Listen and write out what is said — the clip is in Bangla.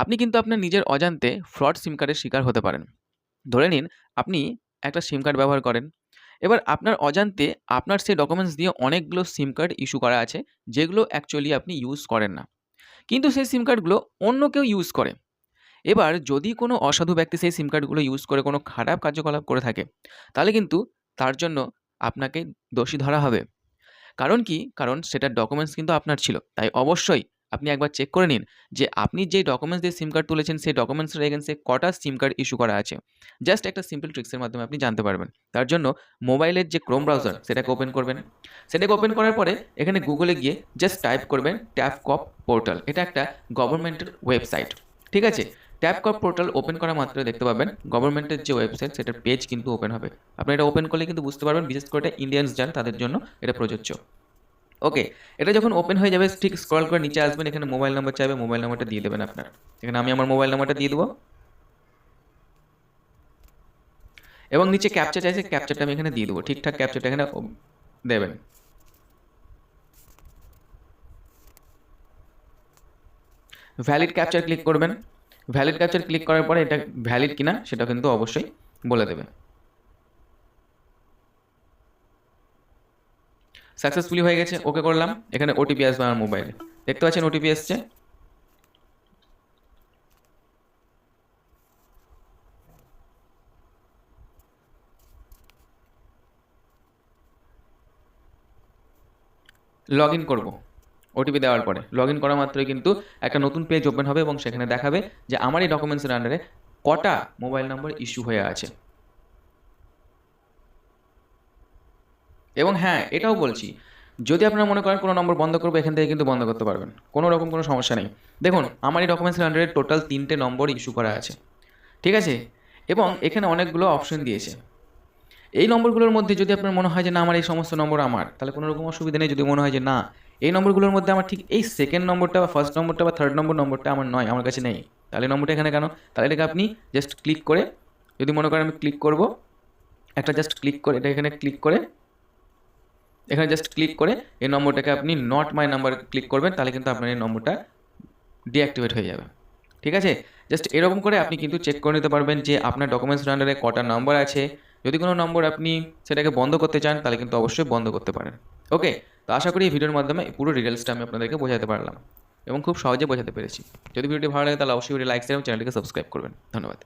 আপনি কিন্তু আপনার নিজের অজান্তে ফ্রড সিম কার্ডের শিকার হতে পারেন। ধরে নিন, আপনি একটা সিম কার্ড ব্যবহার করেন। এবার আপনার অজান্তে আপনার সেই ডকুমেন্টস দিয়ে অনেকগুলো সিম কার্ড ইস্যু করা আছে, যেগুলো অ্যাকচুয়ালি আপনি ইউজ করেন না। কিন্তু সেই সিম কার্ডগুলো অন্য কেউ ইউজ করে। এবার যদি কোনো অসাধু ব্যক্তি সেই সিম কার্ডগুলো ইউজ করে কোনো খারাপ কার্যকলাপ করে থাকে, তাহলে কিন্তু তার জন্য আপনাকে দোষী ধরা হবে। কারণ কি? কারণ সেটার ডকুমেন্টস কিন্তু আপনার ছিল। তাই অবশ্যই আপনি একবার চেক করে নিন যে আপনি যে ডকুমেন্টস দিয়ে সিম কার্ড তুলেছেন সেই ডকুমেন্টসের এগেন্সে কটা সিম কার্ড ইস্যু করা আছে। জাস্ট একটা সিম্পল ট্রিক্সের মাধ্যমে আপনি জানতে পারবেন। তার জন্য মোবাইলের যে ক্রোম ব্রাউজার সেটাকে ওপেন করবেন। সেটাকে ওপেন করার পরে এখানে গুগলে গিয়ে জাস্ট টাইপ করবেন ট্যাপ কপ পোর্টাল এটা একটা গভর্নমেন্টের ওয়েবসাইট ঠিক আছে? ট্যাপ কপ পোর্টাল ওপেন করা মাত্র দেখতে পাবেন। গভর্নমেন্টের যে ওয়েবসাইট সেটার পেজ কিন্তু ওপেন হবে। আপনি এটা ওপেন করলে কিন্তু বুঝতে পারবেন বিশেষ করে ইন্ডিয়ানস যান তাদের জন্য এটা প্রযোজ্য। ওকে এটা যখন ওপেন হয়ে যাবে ঠিক স্ক্রল করে নিচে আসবেন এখানে মোবাইল নাম্বার চাইবে মোবাইল নাম্বারটা দিয়ে দেবেন আপনার। এখানে আমি আমার মোবাইল নাম্বারটা দিয়ে দেবো। এবং নিচে ক্যাপচা চাইছে ক্যাপচারটা আমি এখানে দিয়ে দেবো। ঠিকঠাক ক্যাপচারটা এখানে দেবেন। ভ্যালিড ক্যাপচার ক্লিক করবেন। ভ্যালিড ক্যাপচার ক্লিক করার পরে এটা ভ্যালিড কিনা সেটা কিন্তু অবশ্যই বলে দেবে সাকসেসফুলি হয়ে গেছে, ওকে করলাম। এখানে ওটিপি আসবে আমার মোবাইলে দেখতে পাচ্ছেন ওটিপি এসছে? লগ ইন করব ওটিপি দেওয়ার পরে। লগ ইন করা মাত্রই কিন্তু একটা নতুন পেজ ওপেন হবে এবং সেখানে দেখাবে যে আমার এই ডকুমেন্টসের আন্ডারে কটা মোবাইল নম্বর ইস্যু হয়ে আছে। এবং হ্যাঁ এটাও বলছি যদি আপনারা মনে করেন কোনো নম্বর বন্ধ করব এখান থেকে কিন্তু বন্ধ করতে পারবেন। কোনো রকম কোনো সমস্যা নেই। দেখুন আমার এই ডকুমেন্টসের আন্ডারে টোটাল তিনটে নম্বর ইস্যু করা আছে। ঠিক আছে? এবং এখানে অনেকগুলো অপশন দিয়েছে। এই নম্বরগুলোর মধ্যে যদি আপনার মনে হয় যে না আমার এই সমস্ত নম্বর আমার তাহলে কোনো রকম অসুবিধা নেই। যদি মনে হয় যে না এই নম্বরগুলোর মধ্যে আমার ঠিক এই সেকেন্ড নম্বরটা বা ফার্স্ট নম্বরটা বা থার্ড নম্বর নম্বরটা আমার নয় আমার কাছে নেই তাহলে নম্বরটা এখানে কেন? তাহলে এটাকে আপনি জাস্ট ক্লিক করে যদি মনে করেন আমি ক্লিক করব একটা জাস্ট ক্লিক করে এটা এখানে ক্লিক করে এখানে জাস্ট ক্লিক করে এই নম্বরটাকে আপনি নট মাই নাম্বার ক্লিক করবেন, তাহলে কিন্তু আপনার এই নম্বরটা ডিঅ্যাক্টিভেট হয়ে যাবে। ঠিক আছে? জাস্ট এরকম করে আপনি কিন্তু চেক করে নিতে পারবেন যে আপনার ডকুমেন্টস আন্ডারে কটা নম্বর আছে। যদি কোনো নম্বর আপনি সেটাকে বন্ধ করতে চান, তাহলে কিন্তু অবশ্যই বন্ধ করতে পারেন। ওকে তো আশা করি এই ভিডিওর মাধ্যমে পুরো ডিটেলসটা আমি আপনাদেরকে বোঝাতে পারলাম এবং খুব সহজে বোঝাতে পেরেছি। যদি ভিডিওটি ভালো লাগে, তাহলে অবশ্যই ভিডিও লাইক এবং চ্যানেলটিকে সাবস্ক্রাইব করবেন। ধন্যবাদ।